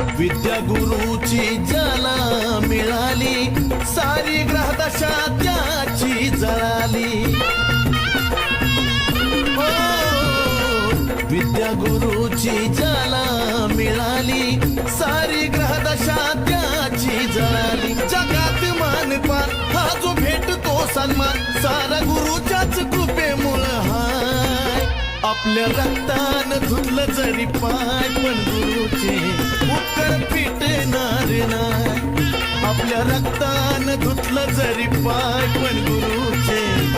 विद्या गुरुची ज्याला मिळाली सारी ग्रहदशा त्याची जळाली. हो, विद्या गुरुची ज्याला मिळाली सारी ग्रहदशा त्याची जळाली. जगात मानपान हा जो भेटतो सन्मान सारा गुरुच्याच कृपेमुळ हाय. आपल्या रक्तान धुतलं जरी पाय पण गुरुचे आपल्या रक्तान धुतलं जरी पाय पण गुरुचे.